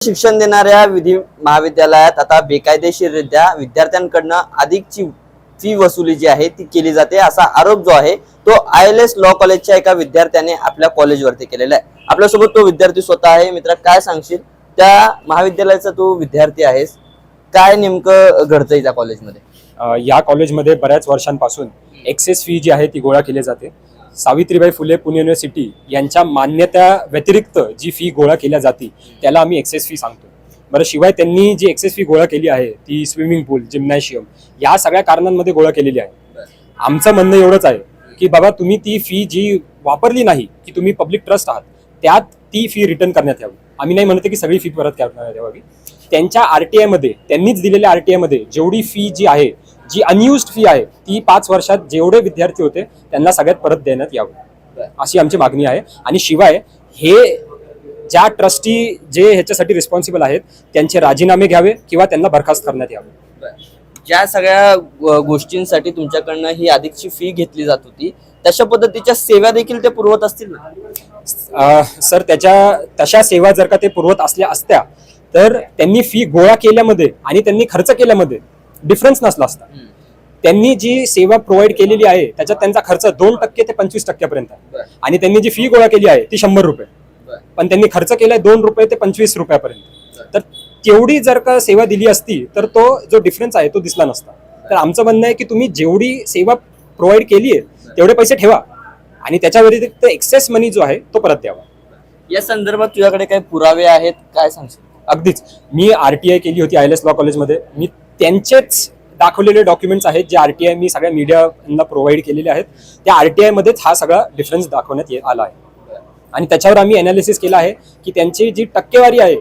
शिक्षण देणाऱ्या विधी महाविद्यालयात आता बेकायदेशीररित्या विद्यार्थ्यांकडनं अधिकची फी वसुली जी आहे ती केली जाते. असा आरोप जो आहे तो आय एल एस लॉ कॉलेजच्या एका विद्यार्थ्याने आपल्या कॉलेजवरती केलेला आहे. आपल्यासोबत तो विद्यार्थी स्वतः आहे. मित्र काय सांगशील? त्या महाविद्यालयाचा तू विद्यार्थी आहेस. काय नेमकं घडतंय त्या कॉलेजमध्ये या कॉलेजमध्ये बऱ्याच वर्षांपासून एक्सेस फी जी आहे ती गोळा केली जाते. सावित्रीबाई फुले पुणे युनिव्हर्सिटी यांच्या मान्यता व्यतिरिक्त जी फी गोळा केल्या जाते त्याला आम्ही एक्सेस फी सांगतो. बरं शिवाय त्यांनी जी एक्सेस फी गोळा केली आहे ती स्विमिंग पूल जिम्नॅशियम या सगळ्या कारणांमध्ये गोळा केलेली आहे. आमचं म्हणणं एवढंच आहे की बाबा तुम्ही ती फी जी वापरली नाही की तुम्ही पब्लिक ट्रस्ट आहात त्यात ती फी रिटर्न करण्यात यावी. आम्ही नाही म्हणतो की सगळी फी परत करण्यात यावी. त्यांच्या आरटीआयमध्ये त्यांनीच दिलेल्या आरटीआयमध्ये जेवढी फी जी आहे जी अनयुज्ड फी आहे ती पाच वर्षात जेवढे विद्यार्थी होते त्यांना सगळ्यात परत देण्यात यावं. अशी आमची मागणी आहे. आणि शिवाय हे ज्या ट्रस्टी जे ह्याच्यासाठी रिस्पॉन्सिबल आहेत त्यांचे राजीनामे घ्यावे किंवा त्यांना बरखास्त करण्यात यावे. ज्या सगळ्या गोष्टींसाठी तुमच्याकडनं ही अधिकची फी घेतली जात होती तशा पद्धतीच्या सेवा देखील ते पुरवत असतील ना? सर त्याच्या तशा सेवा जर का ते पुरवत असल्या असत्या तर त्यांनी फी गोळा केल्यामध्ये आणि त्यांनी खर्च केल्यामध्ये डिफरन्स नसला असता. त्यांनी जी सेवा प्रोव्हाइड केलेली आहे त्याच्यात त्यांचा खर्च दोन टक्के ते पंचवीस टक्क्यापर्यंत. आणि त्यांनी जी फी गोळा केली आहे ती शंभर रुपये. पण त्यांनी खर्च केलाय दोन रुपये ते पंचवीस रुपयापर्यंत. तर तेवढी जर का सेवा दिली असती तर तो जो डिफरन्स आहे तो दिसला नसता. तर आमचं म्हणणं आहे की तुम्ही जेवढी सेवा प्रोव्हाइड केली आहे तेवढे पैसे ठेवा. आणि त्याच्या व्यतिरिक्त एक्सेस मनी जो आहे तो परत द्यावा. या संदर्भात तुझ्याकडे काही पुरावे आहेत काय सांगशील? अगदीच. मी आरटीआय केली होती आय एल एस लॉ कॉलेजमध्ये मी त्यांचेच दाखवलेले डॉक्युमेंट्स आहेत जे आरटीआय मी सगळ्या मीडियाला प्रोव्हाइड केलेले आहेत. त्या आरटीआय मध्येच हा सगळा डिफरन्स दाखवण्यात ये- आला आहे. आणि त्याच्यावर आम्ही अनालिसिस केलं आहे की त्यांची जी टक्केवारी आहे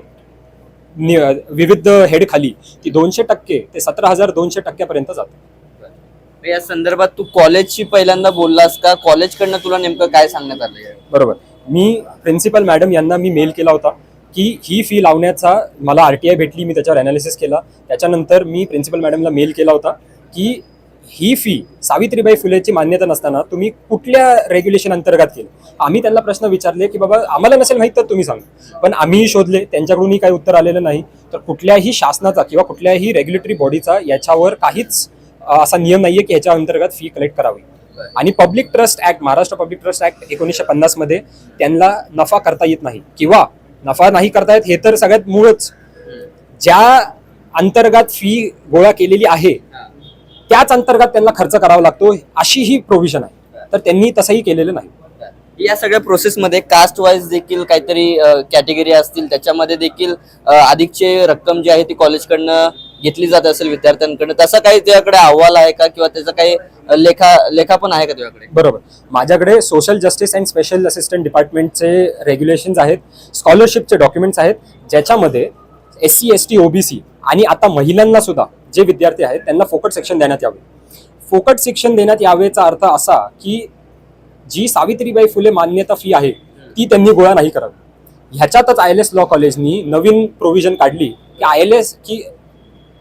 विविध हेड खाली ती दोनशे टक्के ते सतरा हजार दोनशे टक्क्यापर्यंत जाते. या संदर्भात तू कॉलेजशी पहिल्यांदा बोललास का? कॉलेजकडनं तुला नेमकं काय सांगण्यात आलं बरोबर. मी प्रिन्सिपल मॅडम यांना मी मेल केला होता. की ही फी लावण्याचा मला आर टी आय भेटली मी त्याच्यावर अनालिसिस केला. त्याच्यानंतर मी प्रिन्सिपल मॅडमला मेल केला होता की ही फी सावित्रीबाई फुलेची मान्यता नसताना तुम्ही कुठल्या रेग्युलेशन अंतर्गत केली? आम्ही त्यांना प्रश्न विचारले की बाबा आम्हाला नसेल माहीत तर तुम्ही सांगा. पण आम्हीही शोधले त्यांच्याकडूनही काही उत्तर आलेलं नाही. तर कुठल्याही शासनाचा किंवा कुठल्याही रेग्युलेटरी बॉडीचा याच्यावर काहीच असा नियम नाहीये की याच्या अंतर्गत फी कलेक्ट करावी. आणि public trust act Maharashtra public trust act एकोणीसशे पन्नासमध्ये त्यांना नफा करता येत नाही. किंवा नफा नाही करता येत हे तर सगळ्यात मूळच. ज्या अंतर्गत फी गोळा केलेली आहे त्याच अंतर्गत त्यांना खर्च करावा लागतो अशी ही प्रोव्हिजन आहे. तर त्यांनी तसंही केलेलं नाही. या सगळ्या प्रोसेसमध्ये कास्ट वाईज देखील काहीतरी कॅटेगरी असतील त्याच्यामध्ये देखील अधिकची रक्कम जी आहे ती कॉलेजकडनं घेतली जात असेल विद्यार्थ्यांकडे तसा काही तुझ्याकडे अहवाल आहे का? किंवा त्याचा काही लेखा लेखा पण आहे का तुझ्याकडे? बरोबर. माझ्याकडे social justice and special assistant डिपार्टमेंटचे regulations आहेत स्कॉलरशिपचे डॉक्युमेंट्स आहेत ज्याच्यामध्ये S C S T OBC आणि आता महिलांना सुद्धा जे विद्यार्थी आहेत त्यांना फोकट सेक्शन देण्यात यावे. फोकट शिक्षण देण्यात यावेचा अर्थ असा की जी सावित्रीबाई फुले मान्यता फी आहे ती त्यांनी गोळा नाही करावी. ह्याच्यातच आय एल एस लॉ कॉलेजनी नवीन प्रोव्हिजन काढली की आय एल एस की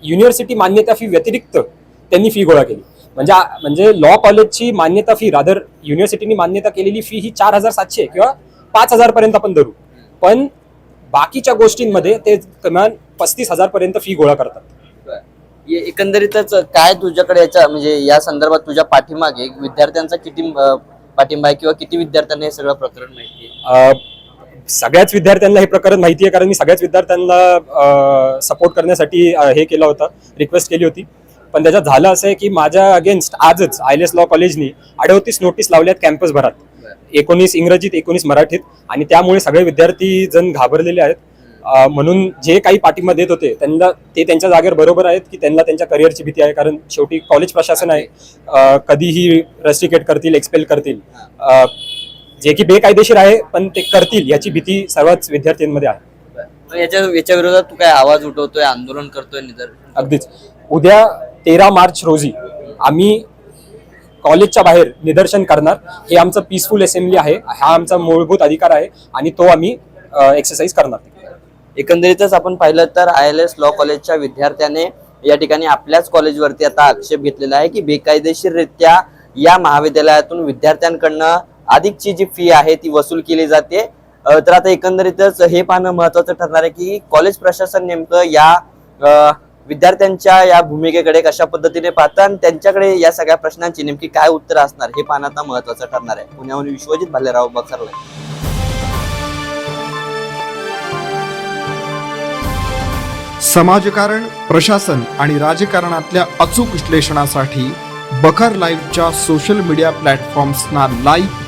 युनिव्हर्सिटी मान्यता फी व्यतिरिक्त त्यांनी फी गोळा केली. म्हणजे म्हणजे लॉ कॉलेजची मान्यता फी रादर युनिव्हर्सिटीनी मान्यता केलेली फी ही चार हजार सातशे किंवा पाच हजार पर्यंत आपण धरू. पण बाकीच्या गोष्टींमध्ये ते किमान पस्तीस हजार पर्यंत फी गोळा करतात. ये- एकंदरीतच काय तुझ्याकडे याच्या म्हणजे या संदर्भात तुझ्या पाठीमागे विद्यार्थ्यांचा किती पाठिंबा आहे किंवा किती विद्यार्थ्यांना हे सगळं प्रकरण माहिती सगळ्याच विद्यार्थ्यांना हे प्रकरण माहिती आहे कारण मी सगळ्याच विद्यार्थ्यांना सपोर्ट करण्यासाठी हे केलं होतं रिक्वेस्ट केली होती. पण त्याच्यात झालं असं आहे की माझ्या अगेन्स्ट आजच आय एल एस लॉ कॉलेजनी अडवतीस नोटीस लावल्यात कॅम्पस भरात. एकोणीस इंग्रजीत एकोणीस मराठीत. आणि त्यामुळे सगळे विद्यार्थी जण घाबरलेले आहेत. म्हणून जे काही पाठिंबा देत होते त्यांना ते त्यांच्या जागेवर बरोबर आहेत की त्यांना त्यांच्या करिअरची भीती आहे कारण शेवटी कॉलेज प्रशासन आहे. कधीही रेस्ट्रिकेट करतील एक्सपेल करतील. जे की बेकायदेशीर आहे पण ते करतील याची भीती सर्वच विद्यार्थ्यांमध्ये आहे. याच्या याच्या विरोधात तू काय आवाज उठवतोय आंदोलन करतोय निदर्शन अगदीच. उद्या तेरा मार्च रोजी आम्ही कॉलेजच्या बाहेर निदर्शन करणार. हे आमचं पीसफुल असेंब्ली आहे. हा आमचा मूलभूत अधिकार आहे आणि तो आम्ही एक्सरसाइज करणार. एकंदरीतच आपण पाहिलं तर आय एल एस लॉ कॉलेजच्या विद्यार्थ्याने या ठिकाणी आपल्याच कॉलेजवरती आता आक्षेप घेतलेला आहे की बेकायदेशीररित्या या महाविद्यालयातून विद्यार्थ्यांकडनं अधिकची जी फी आहे ती वसूल केली जाते. तर आता एकंदरीतच हे पाहणं महत्वाचं ठरणार आहे की कॉलेज प्रशासन नेमकं या विद्यार्थ्यांच्या या भूमिकेकडे कशा पद्धतीने पाहतं आणि त्यांच्याकडे या सगळ्या प्रश्नांची नेमकी काय उत्तर असणार हे पाहणं आता महत्वाचं ठरणार आहे. पुण्याहून विश्वजित भालेराव बक्सरला. समाजकारण प्रशासन आणि राजकारणातल्या अचूक विश्लेषणासाठी बखर लाईव्हच्या सोशल मीडिया प्लॅटफॉर्म्सना लाईक